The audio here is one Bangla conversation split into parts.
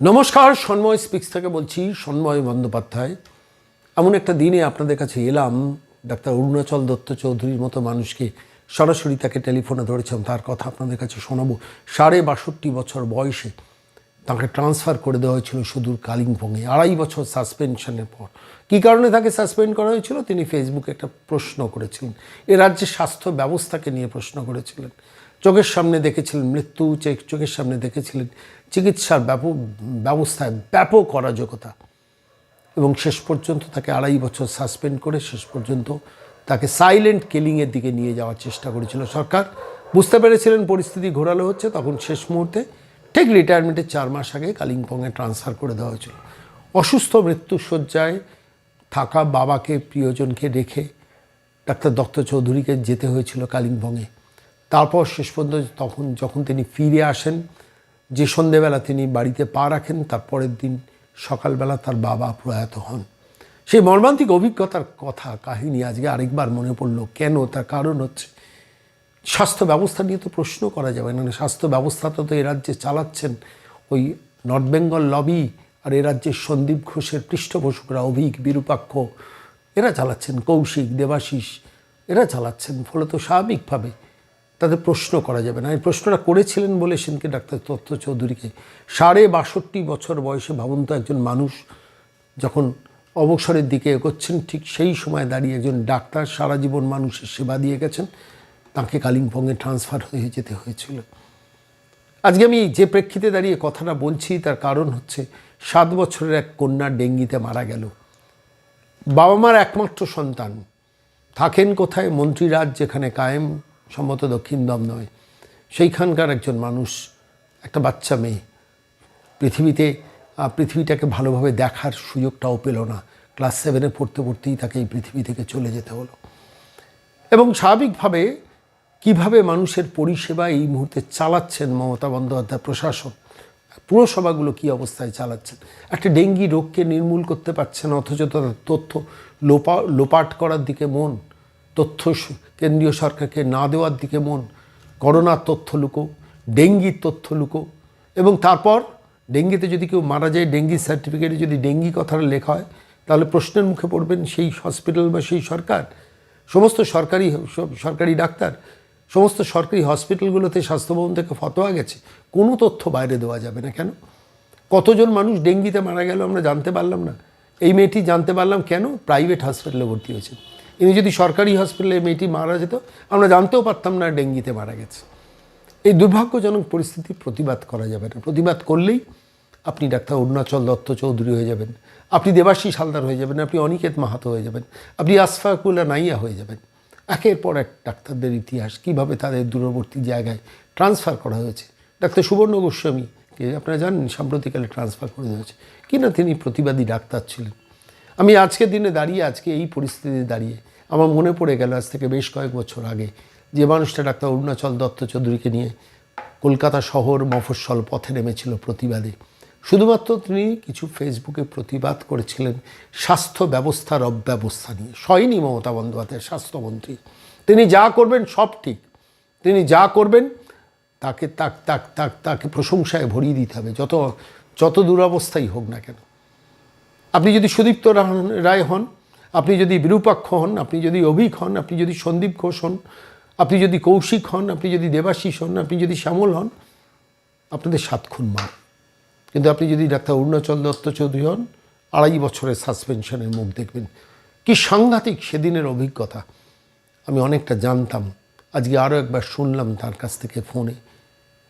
নমস্কার, সন্ময় স্পিক্স থেকে বলছি, সন্ময় বন্দ্যোপাধ্যায়। এমন একটা দিনে আপনাদের কাছে এলাম, ডাক্তার অরুণাচল দত্ত চৌধুরীর মতো মানুষকে সরাসরি তাকে টেলিফোনে ধরেছিলাম, তার কথা আপনাদের কাছে শোনাবো। সাড়ে বাষট্টি বছর বয়সে তাকে ট্রান্সফার করে দেওয়া হয়েছিল সুদূর কালিম্পংয়ে, আড়াই বছর সাসপেনশনের পর। কী কারণে তাকে সাসপেন্ড করা হয়েছিল? তিনি ফেসবুকে একটা প্রশ্ন করেছিলেন, এ রাজ্যের স্বাস্থ্য ব্যবস্থাকে নিয়ে প্রশ্ন করেছিলেন। চোখের সামনে দেখেছিলেন মৃত্যু চোখের সামনে দেখেছিলেন চিকিৎসার ব্যাপক, ব্যবস্থায় ব্যাপক অরাজকতা। এবং শেষ পর্যন্ত তাকে আড়াই বছর সাসপেন্ড করে শেষ পর্যন্ত তাকে সাইলেন্ট কিলিংয়ের দিকে নিয়ে যাওয়ার চেষ্টা করেছিল সরকার। বুঝতে পেরেছিলেন পরিস্থিতি ঘোরালো হচ্ছে, তখন শেষ মুহূর্তে ঠিক রিটায়ারমেন্টের চার মাস আগে কালিম্পংয়ে ট্রান্সফার করে দেওয়া হয়েছিল। অসুস্থ মৃত্যুসজ্জায় থাকা বাবাকে, প্রিয়জনকে রেখে ডাক্তার দত্ত চৌধুরীকে যেতে হয়েছিল কালিম্পংয়ে। তারপর শেষ পর্যন্ত তখন যখন তিনি ফিরে আসেন, যে সন্ধেবেলা তিনি বাড়িতে পা রাখেন, তার পরের দিন সকালবেলা তার বাবা প্রয়াত হন। সেই মর্মান্তিক অভিজ্ঞতার কথা, কাহিনী আজকে আরেকবার মনে পড়ল, কেন তার কারণ হচ্ছে, স্বাস্থ্য ব্যবস্থা নিয়ে তো প্রশ্ন করা যাবে না। স্বাস্থ্য ব্যবস্থাটা তো এ রাজ্যে চালাচ্ছেন, ওই নর্থ বেঙ্গল লবি আর এ রাজ্যের সন্দীপ ঘোষের পৃষ্ঠপোষকরা, অভিক, বিরূপাক্ষ, এরা চালাচ্ছেন, কৌশিক, দেবাশিস, এরা চালাচ্ছেন, ফলে তো স্বাভাবিকভাবে তাদের প্রশ্ন করা যাবে না। এই প্রশ্নটা করেছিলেন বলে সেদিনকে ডাক্তার তত্ত্ব চৌধুরীকে। সাড়ে বাষট্টি বছর বয়সে ভাবুন তো একজন মানুষ যখন অবসরের দিকে এগোচ্ছেন, ঠিক সেই সময় দাঁড়িয়ে একজন ডাক্তার সারা জীবন মানুষের সেবা দিয়ে গেছেন। তাকে কালিম্পংয়ে ট্রান্সফার হয়ে যেতে হয়েছিল। আজকে আমি যে প্রেক্ষিতে দাঁড়িয়ে কথাটা বলছি, তার কারণ হচ্ছে সাত বছরের এক কন্যা ডেঙ্গিতে মারা গেল। বাবা মার একমাত্র সন্তান। থাকেন কোথায়? মন্ত্রীরাজ যেখানে কায়েম। সম্মত দক্ষিণ দম নয়। সেইখানকার একজন মানুষ, একটা বাচ্চা মেয়ে, পৃথিবীতে পৃথিবীটাকে ভালোভাবে দেখার সুযোগটাও পেল না। ক্লাস সেভেনে পড়তে পড়তেই তাকে এই পৃথিবী থেকে চলে যেতে হলো। এবং স্বাভাবিকভাবে কীভাবে মানুষের পরিষেবা এই মুহূর্তে চালাচ্ছেন মমতা বন্দ্যোপাধ্যায় প্রশাসন, পুরসভাগুলো কী অবস্থায় চালাচ্ছেন? একটা ডেঙ্গি রোগকে নির্মূল করতে পারছেন অথচ তথ্য লোপা, লোপাট করার দিকে মন তথ্য কেন্দ্রীয় সরকারকে না দেওয়ার দিকে মন করোনার তথ্য লুকো ডেঙ্গির তথ্য লুকো এবং তারপর ডেঙ্গিতে যদি কেউ মারা যায়, ডেঙ্গি সার্টিফিকেটে যদি ডেঙ্গি কথাটা লেখা হয়, তাহলে প্রশ্নের মুখে পড়বেন সেই হসপিটাল বা সেই সরকার। সমস্ত সরকারি সরকারি ডাক্তার, সমস্ত সরকারি হসপিটালগুলোতে স্বাস্থ্যভবন থেকে ফতোয়া গেছে। কোনো তথ্য বাইরে দেওয়া যাবে না। কেন? কতজন মানুষ ডেঙ্গিতে মারা গেল আমরা জানতে পারলাম না। এই মেয়েটি জানতে পারলাম কেন? প্রাইভেট হসপিটালে ভর্তি হয়েছে। ইনি যদি সরকারি হসপিটালে মেয়েটি মারা যেত, আমরা জানতেও পারতাম না ডেঙ্গিতে মারা গেছে। এই দুর্ভাগ্যজনক পরিস্থিতি প্রতিবাদ করা যাবে না। প্রতিবাদ করলেই আপনি ডাক্তার অরুণাচল দত্ত চৌধুরী হয়ে যাবেন, আপনি দেবাশিস হালদার হয়ে যাবেন, আপনি অনিকেত মাহাতো হয়ে যাবেন, আপনি আসফাকুল্লা নাইয়া হয়ে যাবেন। একের পর এক ডাক্তারদের ইতিহাস, কীভাবে তাদের দূরবর্তী জায়গায় ট্রান্সফার করা হয়েছে। ডাক্তার সুবর্ণ গোস্বামী কে আপনারা জানেন, সাম্প্রতিককালে ট্রান্সফার করে দেওয়া হয়েছে। কিনা তিনি প্রতিবাদী ডাক্তার ছিলেন। আমি আজকের দিনে দাঁড়িয়ে, আজকে এই পরিস্থিতিতে দাঁড়িয়ে আমার মনে পড়ে গেল আজ থেকে বেশ কয়েক বছর আগে যে মানুষটা ডাক্তার অরুণাচল দত্ত চৌধুরীকে নিয়ে কলকাতা শহর মফস্বল পথে নেমেছিল প্রতিবাদে। শুধুমাত্র তিনি কিছু ফেসবুকে প্রতিবাদ করেছিলেন স্বাস্থ্য ব্যবস্থার অব্যবস্থা নিয়ে। সয়নি মমতা বন্দ্যোপাধ্যায়, স্বাস্থ্যমন্ত্রী। তিনি যা করবেন সব ঠিক। তিনি যা করবেন, তাকে তাক তাক তাক, তাকে প্রশংসায় ভরিয়ে দিতে হবে। যত যত দুরবস্থাই হোক না কেন। আপনি যদি সুদীপ্ত রায় হন, আপনি যদি বিরূপাক্ষ হন, আপনি যদি অভিক হন, আপনি যদি সন্দীপ ঘোষ হন, আপনি যদি কৌশিক হন, আপনি যদি দেবাশিস হন, আপনি যদি শ্যামল হন, আপনাদের সাত খুন মার। কিন্তু আপনি যদি ডাক্তার অরুণাচল দত্ত চৌধুরী হন, আড়াই বছরের সাসপেনশনের মুখ দেখবেন। কি সাংঘাতিক সেদিনের অভিজ্ঞতা। আমি অনেকটা জানতাম। আজকে আরও একবার শুনলাম তার কাছ থেকে ফোনে।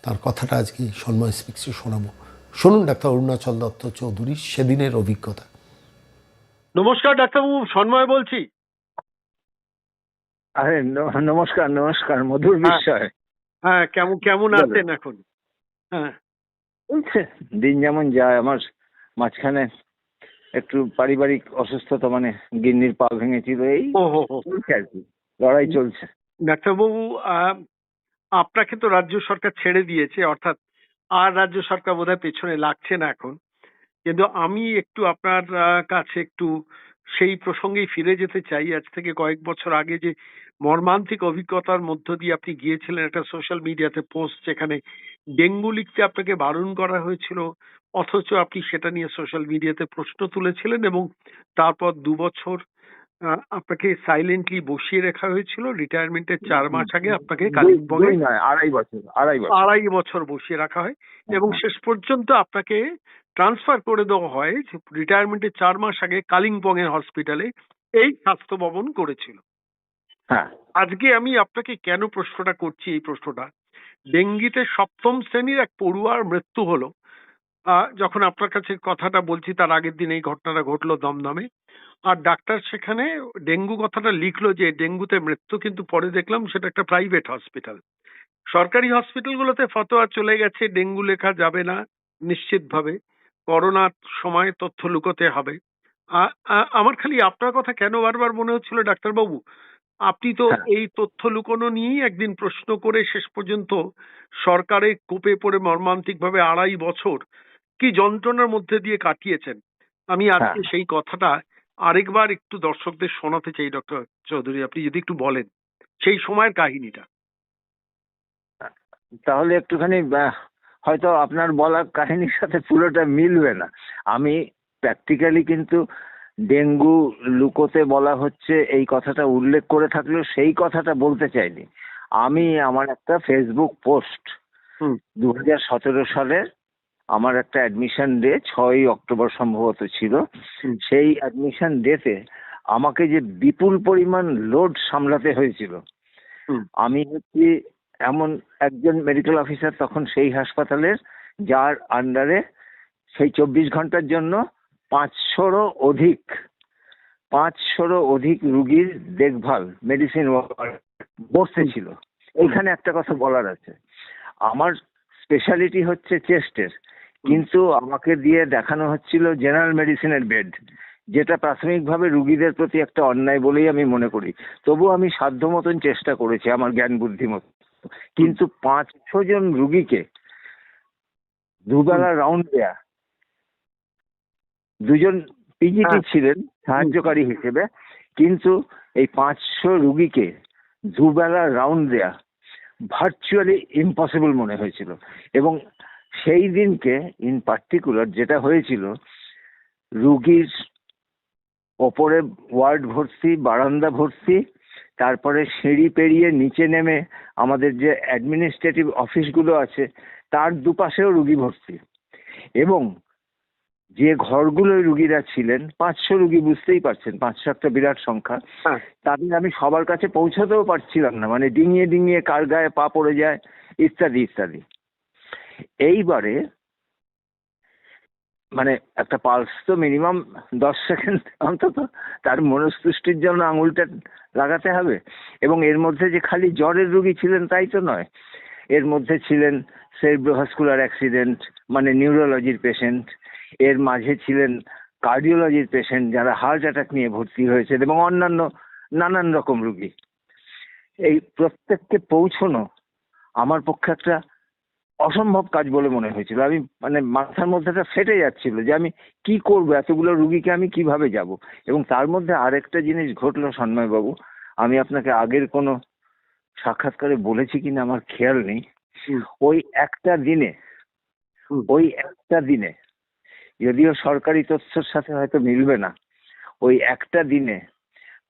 তার কথাটা আজকে সন্ময় স্পিক্সে শোনাবো। শুনুন ডাক্তার অরুণাচল দত্ত চৌধুরী সেদিনের অভিজ্ঞতা। নমস্কার ডাক্তারবাবু সন্ময় বলছি। আরে নমস্কার নমস্কার মধুর বিস্ময়। হ্যাঁ কেমন কেমন আছেন এখন? হ্যাঁ। দিন যেমন যায় আমার মাঝখানে একটু পারিবারিক অসুস্থতা মানে গিন্নির পা ভেঙেছিল এই আর কি লড়াই চলছে। ডাক্তারবাবু আপনাকে তো রাজ্য সরকার ছেড়ে দিয়েছে অর্থাৎ আর রাজ্য সরকার বোধহয় পেছনে লাগছে না এখন। কিন্তু আমি একটু আপনার কাছে একটু সেই প্রসঙ্গেই ফিরে যেতে চাই। আজ থেকে কয়েক বছর আগে যে মর্মান্তিক অভিজ্ঞতার মধ্য দিয়ে আপনি গিয়েছিলেন একটা সোশ্যাল মিডিয়াতে পোস্ট যেখানে ডেঙ্গু লিখতে আপনাকে বারণ করা হয়েছিল, অথচ আপনি সেটা নিয়ে সোশ্যাল মিডিয়াতে প্রশ্ন তুলেছিলেন এবং তারপর দু বছর আপনাকে সাইলেন্টলি বসিয়ে রাখা হয়েছিল। রিটায়ারমেন্টের চার মাস আগে আপনাকে কালিম্পংয়ে আড়াই বছর আড়াই বছর। আড়াই বছর বসিয়ে রাখা হয়। এবং শেষ পর্যন্ত আপনাকে ট্রান্সফার করে দেওয়া হয় রিটায়ারমেন্টের চার মাস আগে কালিম্পং এর হসপিটালে এই স্বাস্থ্য ভবন করেছিল। হ্যাঁ। আজকে আমি আপনাকে কেন প্রশ্নটা করছি এই প্রশ্নটা? ডেঙ্গিতে সপ্তম শ্রেণির এক পড়ুয়ার মৃত্যু হলো। যখন আপনার কাছে কথাটা বলছি তার আগের দিন এই ঘটনাটা ঘটলো দমদমে। আর ডাক্তার সেখানে ডেঙ্গু কথাটা লিখলো যে ডেঙ্গুতে মৃত্যু কিন্তু পরে দেখলাম সেটা একটা প্রাইভেট হসপিটাল। সরকারি হসপিটালগুলোতে ফতোয়া চলে গেছে ডেঙ্গু লেখা যাবে না নিশ্চিতভাবে। করোনার সময় তথ্য লুকোতে হবে। আমার খালি আপনার কথা কেন বারবার মনে হচ্ছিল ডাক্তারবাবু? আপনি তো হ্যাঁ। এই তথ্য লুকোনো নিয়েই একদিন প্রশ্ন করে শেষ পর্যন্ত সরকারে কোপে পড়ে মর্মান্তিক ভাবে আড়াই বছর কি যন্ত্রণার মধ্যে দিয়ে কাটিয়েছেন? আমি আজকে হ্যাঁ। সেই কথাটা আরেকবার একটু দর্শকদের শোনাতে চাই ডক্টর চৌধুরী। আপনি যদি একটু বলেন সেই সময়ের কাহিনীটা। তাহলে একটুখানি হয়তো আপনার বলা কাহিনীর সাথে পুরোটা মিলবে না। আমি প্র্যাকটিক্যালি কিন্তু ডেঙ্গু লুকোতে বলা হচ্ছে এই কথাটা উল্লেখ করে থাকলেও সেই কথাটা বলতে চাইনি। আমি আমার একটা ফেসবুক পোস্ট দু হাজার সতেরো সালের আমার একটা অ্যাডমিশন ডে ছয়ই অক্টোবর সম্ভবত ছিল। সেই অ্যাডমিশন ডেতে আমাকে যে বিপুল পরিমাণ লোড সামলাতে হয়েছিল আমি হচ্ছি এমন একজন মেডিকেল অফিসার তখন সেই হাসপাতালের যার আন্ডারে সেই চব্বিশ ঘণ্টার জন্য পাঁচশোরও অধিক পাঁচশোরও অধিক রুগীর দেখভাল মেডিসিন বসতে ছিল। এইখানে একটা কথা বলার আছে। আমার স্পেশালিটি হচ্ছে চেস্টের কিন্তু আমাকে দিয়ে দেখানো হচ্ছিল জেনারেল মেডিসিনের বেড যেটা প্রাথমিকভাবে রুগীদের প্রতি একটা অন্যায় বলেই আমি মনে করি। তবু আমি সাধ্য মতন চেষ্টা করেছি আমার জ্ঞান বুদ্ধি মতো। কিন্তু পাঁচশো জন রুগীকে দুবেলা রাউন্ড দেয়া দুজন পিজিটি। ছিলেন সাহায্যকারী হিসেবে কিন্তু এই পাঁচশো রুগীকে দুবেলা রাউন্ড দেয়া ভার্চুয়ালি ইম্পসিবল মনে হয়েছিল। এবং সেই দিনকে ইন পার্টিকুলার যেটা হয়েছিল রুগীর ওপরে ওয়ার্ড ভর্তি বারান্দা ভর্তি তারপরে সিঁড়ি পেরিয়ে নিচে নেমে আমাদের যে অ্যাডমিনিস্ট্রেটিভ অফিসগুলো আছে তার দুপাশেও রুগী ভর্তি। এবং যে ঘরগুলোয় রুগীরা ছিলেন পাঁচশো রুগী বুঝতেই পারছেন পাঁচশো একটা বিরাট সংখ্যা। হ্যাঁ। তাদের আমি সবার কাছে পৌঁছাতেও পারছিলাম না মানে ডিঙিয়ে ডিঙিয়ে কার গায়ে পা পড়ে যায় ইত্যাদি ইত্যাদি। এইবারে মানে একটা পালস তো মিনিমাম দশ সেকেন্ড অন্তত তার মনস্তুষ্টির জন্য আঙুলটা লাগাতে হবে। এবং এর মধ্যে যে খালি জ্বরের রুগী ছিলেন তাই তো নয়, এর মধ্যে ছিলেন সেরিব্রোভাস্কুলার অ্যাক্সিডেন্ট মানে নিউরোলজির পেশেন্ট এর মাঝে ছিলেন কার্ডিওলজির পেশেন্ট যারা হার্ট অ্যাটাক নিয়ে ভর্তি হয়েছেন এবং অন্যান্য নানান রকম রুগী। এই প্রত্যেককে পৌঁছনো আমার পক্ষে একটা অসম্ভব কাজ বলে মনে হয়েছিল। আমি মানে মাথার মধ্যেটা ফেটে যাচ্ছিল যে আমি কি করব এতগুলো রুগীকে আমি কীভাবে যাব? এবং তার মধ্যে আরেকটা জিনিস ঘটলো সন্ময়বাবু আমি আপনাকে আগের কোনো সাক্ষাৎকারে বলেছি কিনা আমার খেয়াল নেই। ওই একটা দিনে ওই একটা দিনে যদিও সরকারি তথ্যের সাথে হয়তো মিলবে না ওই একটা দিনে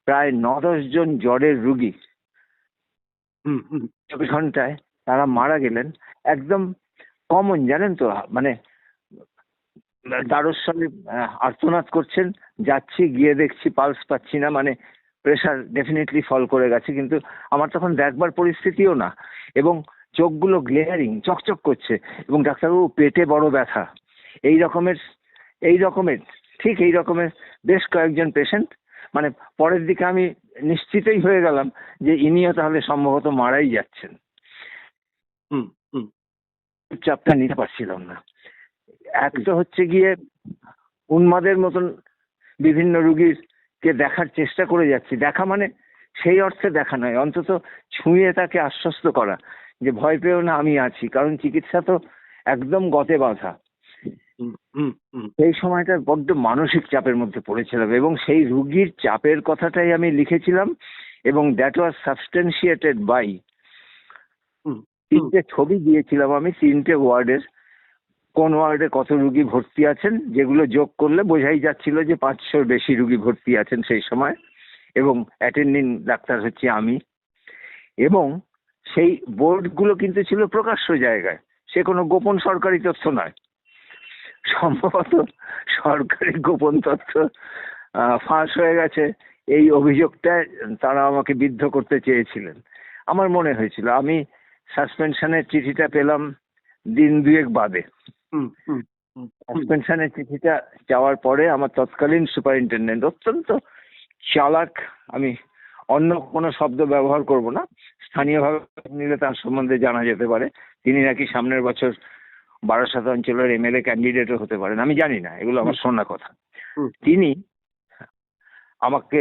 প্রায় ন দশ জন জ্বরের রুগী হুম হুম। চব্বিশ ঘন্টায় তারা মারা গেলেন। একদম কমন জানেন তো? মানে দ্বারস্বরে আর্তনাদ করছেন, যাচ্ছি, গিয়ে দেখছি পালস পাচ্ছি না মানে প্রেশার ডেফিনেটলি ফল করে গেছে, কিন্তু আমার তখন দেখবার পরিস্থিতিও না। এবং চোখগুলো গ্লেয়ারিং চকচক করছে, এবং ডাক্তারবাবু, পেটে বড় ব্যথা। এই রকমের এই রকমের, ঠিক এই রকমের বেশ কয়েকজন পেশেন্ট মানে পরের দিকে আমি নিশ্চিতই হয়ে গেলাম যে ইনিও তাহলে সম্ভবত মারাই যাচ্ছেন। চাপটা নিতে পারছিলাম না। এক তো হচ্ছে গিয়ে উন্মাদের মতন বিভিন্ন রুগীরকে দেখার চেষ্টা করে যাচ্ছি। দেখা মানে সেই অর্থে দেখা নয় অন্তত ছুঁয়ে তাকে আশ্বস্ত করা যে ভয় পেও না আমি আছি। কারণ চিকিৎসা তো একদম গতে বাঁধা। সেই সময়টা বড্ড মানসিক চাপের মধ্যে পড়েছিলাম এবং সেই রুগীর চাপের কথাটাই আমি লিখেছিলাম এবং দ্যাট ওয়াজ সাবস্টেন্সিয়েটেড বাই তিনটে ছবি দিয়েছিলাম আমি, তিনটে ওয়ার্ডের। কোন ওয়ার্ডে কত রুগী ভর্তি আছেন, যেগুলো যোগ করলে বোঝাই যাচ্ছিল যে পাঁচশোর বেশি রুগী ভর্তি আছেন সেই সময়, এবং অ্যাটেন্ডিং ডাক্তার হচ্ছে আমি। এবং সেই বোর্ডগুলো কিন্তু ছিল প্রকাশ্য জায়গায়, সে কোনো গোপন সরকারি তথ্য নয়। সম্ভবত সরকারি গোপন তথ্য ফাঁস হয়ে গেছে। এই অভিযোগটা তারা আমাকে বিদ্ধ করতে চেয়েছিলেন। আমার মনে হয়েছিল, আমি সাসপেনশনের চিঠিটা পেলাম দিন দুয়েক বাদে। সাসপেনশনের চিঠিটা যাওয়ার পরে আমার তৎকালীন সুপারিনটেন্ডেন্ট অত্যন্ত চালাক আমি অন্য কোনো শব্দ ব্যবহার করব না স্থানীয়ভাবে নিলে তার সম্বন্ধে জানা যেতে পারে। তিনি নাকি সামনের বছর বারাসাত অঞ্চলের এমএলএ ক্যান্ডিডেটও হতে পারেন আমি জানি না এগুলো আমার শোনা কথা। তিনি আমাকে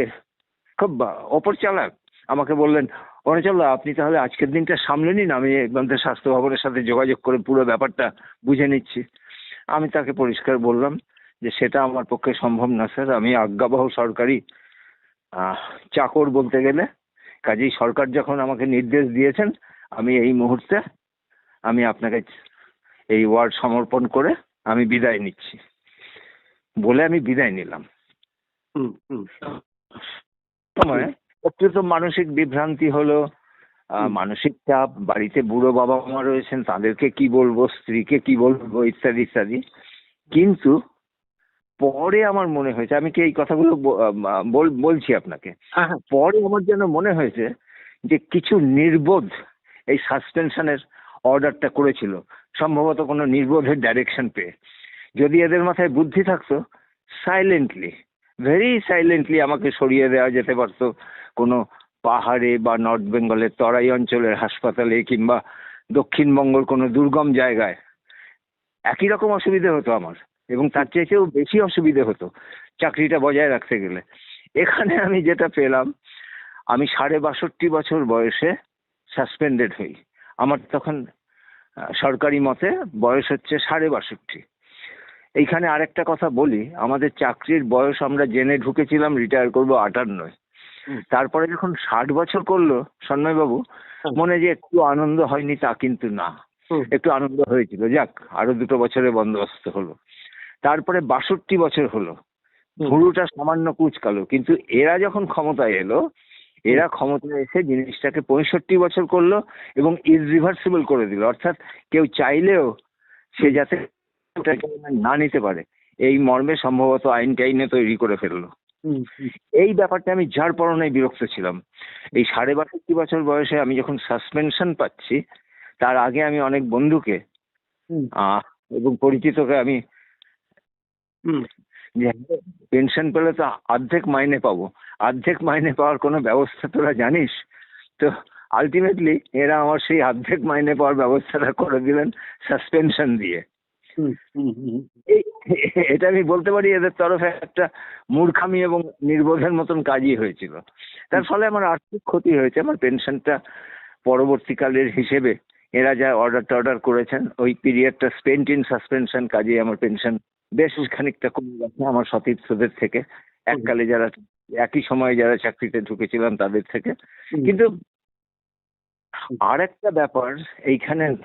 খুব অপর চালাক আমাকে বললেন অরুণাচল আপনি তাহলে আজকের দিনটা সামলে নিন। আমি একদম স্বাস্থ্য ভবনের সাথে যোগাযোগ করে পুরো ব্যাপারটা বুঝে নিচ্ছি। আমি তাকে পরিষ্কার বললাম যে সেটা আমার পক্ষে সম্ভব না স্যার। আমি আজ্ঞাবহ সরকারি চাকর বলতে গেলে। কাজেই সরকার যখন আমাকে নির্দেশ দিয়েছেন আমি এই মুহূর্তে আমি আপনাকে এই ওয়ার্ড সমর্পণ করে আমি বিদায় নিচ্ছি। বলে আমি বিদায় নিলাম। হুম, হুম, সময় একটু তো মানসিক বিভ্রান্তি হলো আহ, মানসিক চাপ বাড়িতে বুড়ো বাবা মা রয়েছেন তাদেরকে কি বলব স্ত্রীকে কি বলব ইত্যাদি ইত্যাদি। কিন্তু পরে আমার মনে হয়েছে আমি কি এই কথাগুলো বল- বলছি আপনাকে? হ্যাঁ হ্যাঁ। পরে আমার যেন মনে হয়েছে যে কিছু নির্বোধ এই সাসপেনশনের অর্ডারটা করেছিল সম্ভবত কোনো নির্বোধের ডাইরেকশন পেয়ে। যদি এদের মাথায় বুদ্ধি থাকতো সাইলেন্টলি ভেরি সাইলেন্টলি আমাকে সরিয়ে দেওয়া যেতে পারতো কোনো পাহাড়ে বা নর্থ বেঙ্গলের তরাই অঞ্চলের হাসপাতালে কিংবা দক্ষিণবঙ্গের কোনো দুর্গম জায়গায়। একই রকম অসুবিধে হতো আমার এবং তার চাইতেও বেশি অসুবিধে হতো চাকরিটা বজায় রাখতে গেলে। এখানে আমি যেটা পেলাম, আমি সাড়ে বাষট্টি বছর বয়সে সাসপেন্ডেড হই। আমার তখন সরকারি মতে বয়স হচ্ছে সাড়ে বাষট্টি। এইখানে আরেকটা কথা বলি, আমাদের চাকরির বয়স আমরা জেনে ঢুকেছিলাম রিটায়ার করব আটান্নয়। তারপরে যখন ষাট বছর করল সন্ময়বাবু হুম। মনে যে একটু আনন্দ হয়নি তা কিন্তু না। একটু আনন্দ হয়েছিল। যাক আরও দুটো বছরের বন্দোবস্ত হলো। তারপরে বাষট্টি বছর হলো। ভুরুটা সামান্য কুচকালো কিন্তু এরা যখন ক্ষমতায় এলো এরা ক্ষমতায় এসে জিনিসটাকে পঁয়ষট্টি বছর করল এবং ইরিভার্সিবল করে দিল। অর্থাৎ কেউ চাইলেও সে যাতে না নিতে পারে। এই মর্মে সম্ভবত আইন টাইনে তৈরি করে ফেলল। এই ব্যাপারটা আমি যার পরনায় বিরক্ত ছিলাম। এই সাড়ে বাষট্টি বছর বয়সে আমি যখন সাসপেনশন পাচ্ছি তার আগে আমি অনেক বন্ধুকে এবং পরিচিতকে আমি পেনশন পেলে তো অর্ধেক মাইনে পাবো। অর্ধেক মাইনে পাওয়ার কোনো ব্যবস্থা তোরা জানিস? তো আলটিমেটলি এরা আমার সেই অর্ধেক মাইনে পাওয়ার ব্যবস্থাটা করে দিলেন সাসপেনশন দিয়ে। এটা আমি বলতে পারি এদের তরফে একটা মূর্খামি এবং নির্বোধের মতন কাজই হয়েছিল। তার ফলে আমার আর্থিক ক্ষতি হয়েছে আমার পেনশনটা পরবর্তীকালের হিসেবে এরা যা অর্ডার টর্ডার করেছেন ওই পিরিয়ডটা স্পেন্ট ইন সাসপেনশন কাজে আমার পেনশন বেশ খানিকটা কমে গেছে আমার সতীর্থদের থেকে। এককালে যারা একই সময়ে যারা চাকরিতে ঢুকেছিলাম তাদের থেকে। কিন্তু আর একটা ব্যাপার এইখানে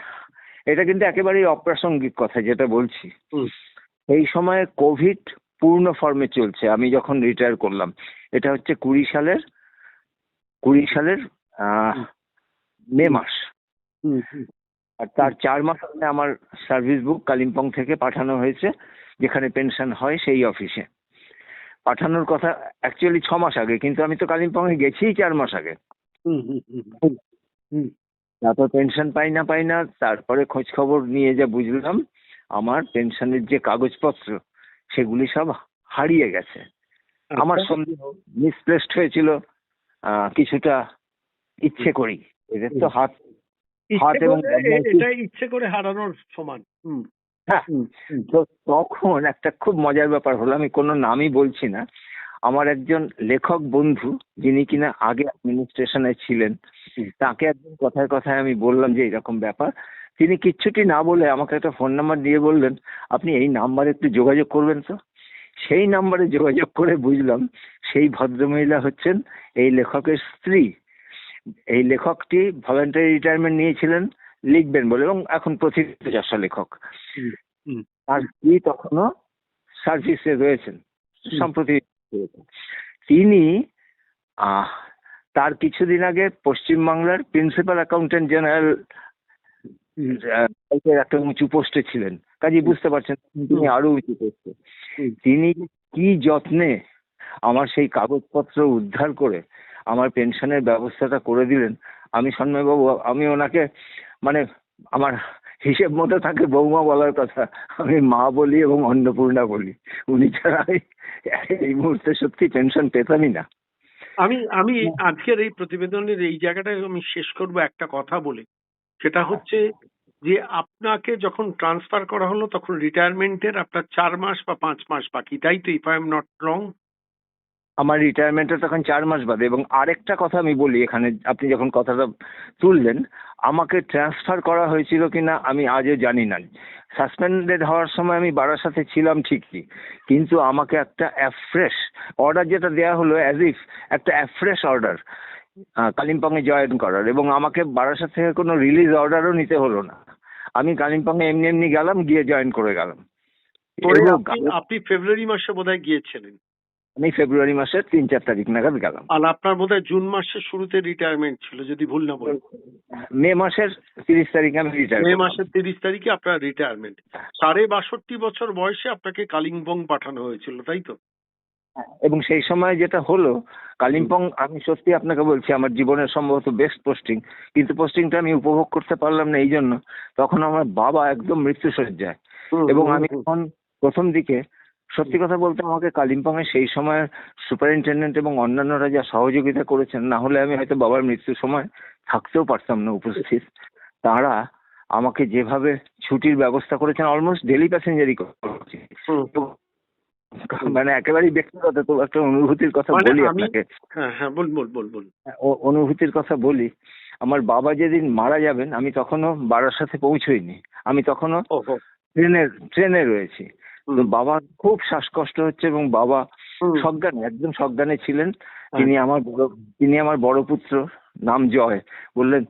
এটা কিন্তু একেবারেই অপ্রাসঙ্গিক কথা যেটা বলছি। এই সময়ে কোভিড পূর্ণ ফর্মে চলছে আমি যখন রিটায়ার করলাম এটা হচ্ছে কুড়ি সালের কুড়ি সালের মে মাস। আর তার চার মাস আগে আমার সার্ভিস বুক কালিম্পং থেকে পাঠানো হয়েছে যেখানে পেনশন হয় সেই অফিসে পাঠানোর কথা অ্যাকচুয়ালি ছ মাস আগে কিন্তু আমি তো কালিম্পংয়ে গেছিই চার মাস আগে। তারপর পেনশন পাই না পাই না তারপরে খোঁজ খবর নিয়ে যা বুঝলাম আমার পেনশনের যে কাগজপত্র সেগুলি সব হারিয়ে গেছে। আমার আচ্ছা। সন্দেহ মিসপ্লেসড হয়েছিল আহ, কিছুটা ইচ্ছে করি এদের তো হাত হাত এবং এটা ইচ্ছে করে হারানোর সমান। হুম, হ্যাঁ। তো তখন একটা খুব মজার ব্যাপার হলো আমি কোনো নামই বলছি না। আমার একজন লেখক বন্ধু যিনি কিনা আগে অ্যাডমিনিস্ট্রেশনে ছিলেন। তাকে একদিন কথায় কথায় আমি বললাম যে এরকম ব্যাপার তিনি কিচ্ছুটি না বলে আমাকে একটা ফোন নাম্বার দিয়ে বললেন আপনি এই নাম্বারে একটু যোগাযোগ করবেন তো সেই নাম্বারে যোগাযোগ করে বুঝলাম সেই ভদ্রমহিলা হচ্ছেন এই লেখকের স্ত্রী এই লেখকটি ভলেন্টারি রিটায়ারমেন্ট নিয়েছিলেন লিখবেন বলে এবং এখন প্রথিতযশা লেখক হুম, হুম। আর স্ত্রী তখনও সার্ভিসে রয়েছেন সম্প্রতি। তিনি তার কিছুদিন আগে পশ্চিমবাংলার প্রিন্সিপাল অ্যাকাউন্টেন্ট জেনারেল একটা উঁচু পোস্টে ছিলেন। কাজে বুঝতে পারছেন তিনি আরও উঁচু পোস্টে। তিনি কি যত্নে আমার সেই কাগজপত্র উদ্ধার করে আমার পেনশনের ব্যবস্থাটা করে দিলেন আমি সন্ময়বাবু আমি ওনাকে মানে আমার হিসেব মতো তাকে বৌমা বলার কথা। আমি মা বলি এবং অন্নপূর্ণা বলি। উনি ছাড়া আমি এই মুহূর্তে সত্যি টেনশন পেতামই না। আমি আমি আজকের এই প্রতিবেদনের এই জায়গাটায় আমি শেষ করব একটা কথা বলে। সেটা হচ্ছে যে আপনাকে যখন ট্রান্সফার করা হলো তখন রিটায়ারমেন্টের আপনার চার মাস বা পাঁচ মাস বাকি। তাই তো if I am not wrong আমার রিটায়ারমেন্টের তখন চার মাস বাদে এবং আরেকটা কথা আমি বলি এখানে আপনি যখন কথাটা তুললেন আমাকে ট্রান্সফার করা হয়েছিল কিনা আমি আজও জানি না। সাসপেন্ডেড হওয়ার সময় আমি বারাসাতে ছিলাম ঠিকই কিন্তু আমাকে একটা অ্যাফ্রেশ অর্ডার যেটা দেওয়া হলো অ্যাজ ইফ একটা অ্যাফ্রেশ অর্ডার কালিম্পংয়ে জয়েন করার এবং আমাকে বারাসাত থেকে কোনো রিলিজ অর্ডারও নিতে হলো না। আমি কালিম্পংয়ে এমনি এমনি গেলাম গিয়ে জয়েন করে গেলাম। আপনি আপনি ফেব্রুয়ারি মাসে বোধহয় গিয়েছিলেন। আমি ফেব্রুয়ারি মাসের তিন চার তারিখ নাগাদ গেলাম। আর আপনার বোধহয় জুন মাসের শুরুতে রিটায়ারমেন্ট ছিল যদি ভুল না বলি মে মাসের তিরিশ তারিখে আমি রিটায়ার মে মাসের তিরিশ তারিখে আপনার রিটায়ারমেন্ট সাড়ে বাষট্টি বছর বয়সে আপনাকে কালিম্পং পাঠানো হয়েছিল তাই তো? এবং সেই সময় যেটা হলো কালিম্পং আমি সত্যি আপনাকে বলছি আমার জীবনের সম্ভবত বেস্ট পোস্টিং কিন্তু পোস্টিংটা আমি উপভোগ করতে পারলাম না এই জন্য তখন আমার বাবা একদম মৃত্যুসজ্জায় এবং আমি তখন প্রথম দিকে সত্যি কথা বলতে আমাকে কালিম্পং এ সেই সময় সুপারিনটেন্ডেন্ট এবং অন্যান্যরা যা সহযোগিতা করেছেন না হলে আমি হয়তো বাবার মৃত্যুর সময় থাকতেও পারতাম না উপস্থিত। তারা আমাকে যেভাবে ছুটির ব্যবস্থা করেছেন অলমোস্ট ডেলি প্যাসেঞ্জারই করছে। মানে একেবারেই ব্যক্তিগত তো একটা অনুভূতির কথা মানে বলি আপনাকে। হ্যাঁ হ্যাঁ ও- অনুভূতির কথা বলি আমার বাবা যেদিন মারা যাবেন আমি তখনও বাবার সাথে পৌঁছইনি। আমি তখনও ট্রেনে ট্রেনে রয়েছি। হুম। তো বাবা খুব শ্বাসকষ্ট হচ্ছে এবং বাবা। সজ্ঞানে একদম সজ্ঞানে ছিলেন। তিনি আমার বড় তিনি আমার বড় পুত্র নাম জয়। বললেন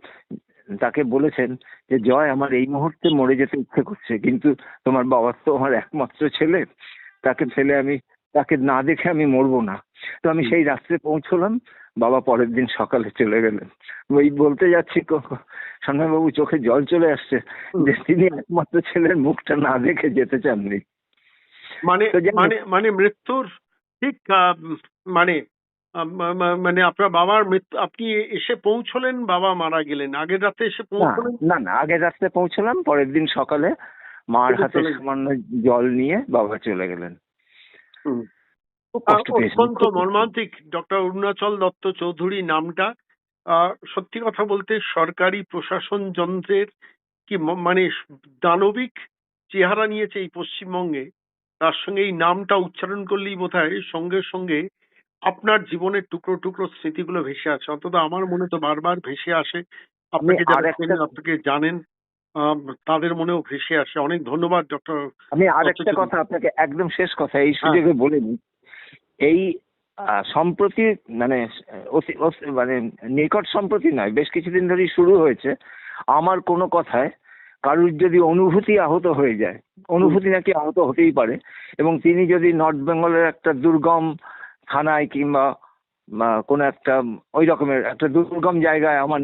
তাকে বলেছেন যে জয় আমার এই মুহূর্তে মরে যেতে ইচ্ছে করছে কিন্তু তোমার বাবার তো আমার একমাত্র ছেলে। তাকে ফেলে আমি তাকে না দেখে আমি মরবো না। তো আমি সেই রাত্রে পৌঁছলাম বাবা পরের দিন সকালে চলে গেলেন। ওই বলতে যাচ্ছি বাবু চোখে জল চলে আসছে। যে তিনি একমাত্র ছেলের মুখটা না দেখে যেতে চাননি। মানে। মানে মানে মৃত্যুর ঠিক মানে মানে আপনার বাবার মৃত্যু আপনি এসে পৌঁছলেন বাবা মারা গেলেন। আগের রাতে এসে পৌঁছলেন? না না আগের রাত্রে পৌঁছলাম পরের দিন সকালে মার হাতে সামান্য জল নিয়ে বাবা চলে গেলেন। অত্যন্ত মর্মান্তিক। ডক্টর অরুণাচল দত্ত চৌধুরী নামটা। আহ, সত্যি কথা বলতে সরকারি প্রশাসন যন্ত্রের কি মানে দানবিক চেহারা নিয়েছে এই পশ্চিমবঙ্গে। তার সঙ্গে এই নামটা উচ্চারণ করলেই বোধ সঙ্গে সঙ্গে আপনার জীবনের টুকরো টুকরো স্মৃতিগুলো ভেসে আসে। অন্তত আমার মনে তো বারবার ভেসে আসে। আপনাকে যারা আপনাকে জানেন তাদের মনেও ভেসে আসে। অনেক ধন্যবাদ ডক্টর আমি আরেকটা কথা আপনাকে একদম শেষ কথা এই হ্যাঁ। সুযোগে বলে নিই এই সম্প্রতি মানে মানে নিকট সম্প্রতি নয় বেশ কিছুদিন ধরেই শুরু হয়েছে। আমার কোনো কথায় কারুর যদি অনুভূতি আহত হয়ে যায় অনুভূতি নাকি আহত হতেই পারে এবং তিনি যদি নর্থ বেঙ্গলের একটা দুর্গম থানায় কিংবা কোনো একটা ওই রকমের একটা দুর্গম জায়গায় আমার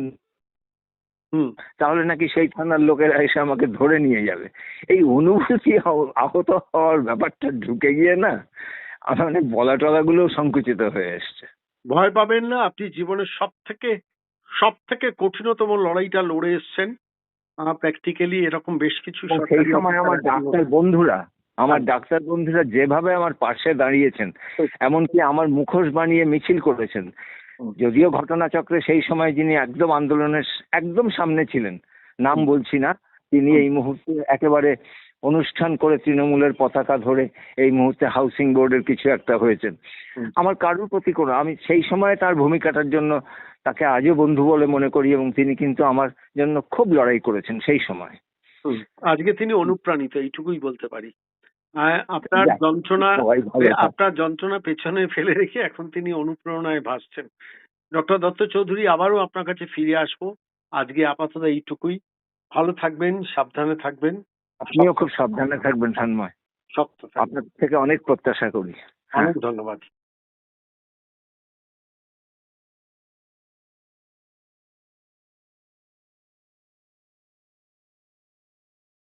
হুম। তাহলে নাকি সেই থানার লোকেরা এসে আমাকে ধরে নিয়ে যাবে। এই অনুভূতি আহ- আহত হওয়ার ব্যাপারটা ঢুকে গিয়ে না আমার মানে বলা টলাগুলো সংকুচিত হয়ে এসছে। ভয় পাবেন না আপনি জীবনের সব থেকে সব থেকে কঠিনতম লড়াইটা লড়ে এসছেন। প্র্যাকটিক্যালি এরকম বেশ কিছু সেই সময় আমার ডাক্তার বন্ধুরা আমার হ্যাঁ। ডাক্তার বন্ধুরা যেভাবে আমার পাশে দাঁড়িয়েছেন এমনকি আমার মুখোশ বানিয়ে মিছিল করেছেন যদিও ঘটনাচক্রে সেই সময় যিনি একদম আন্দোলনের একদম সামনে ছিলেন নাম বলছি না তিনি এই মুহূর্তে একেবারে অনুষ্ঠান করে তৃণমূলের পতাকা ধরে এই মুহূর্তে হাউসিং বোর্ডের কিছু একটা হয়েছেন। হুম। আমার কারুর প্রতি কোনো আমি সেই সময় তার ভূমিকাটার জন্য তাকে আজও বন্ধু বলে মনে করি এবং তিনি কিন্তু আমার জন্য খুব লড়াই করেছেন সেই সময়। আজকে তিনি অনুপ্রাণিত এইটুকুই বলতে পারি। আপনার যন্ত্রণা। আপনার যন্ত্রণা পেছনে ফেলে রেখে এখন তিনি অনুপ্রেরণায় ভাসছেন। ডক্টর দত্ত চৌধুরী আবারও আপনার কাছে ফিরে আসব। আজকে আপাতত এইটুকুই। ভালো থাকবেন সাবধানে থাকবেন। আপনিও খুব সাবধানে থাকবেন সন্ময়। আপনার থেকে অনেক প্রত্যাশা করি। হ্যাঁ। অনেক ধন্যবাদ।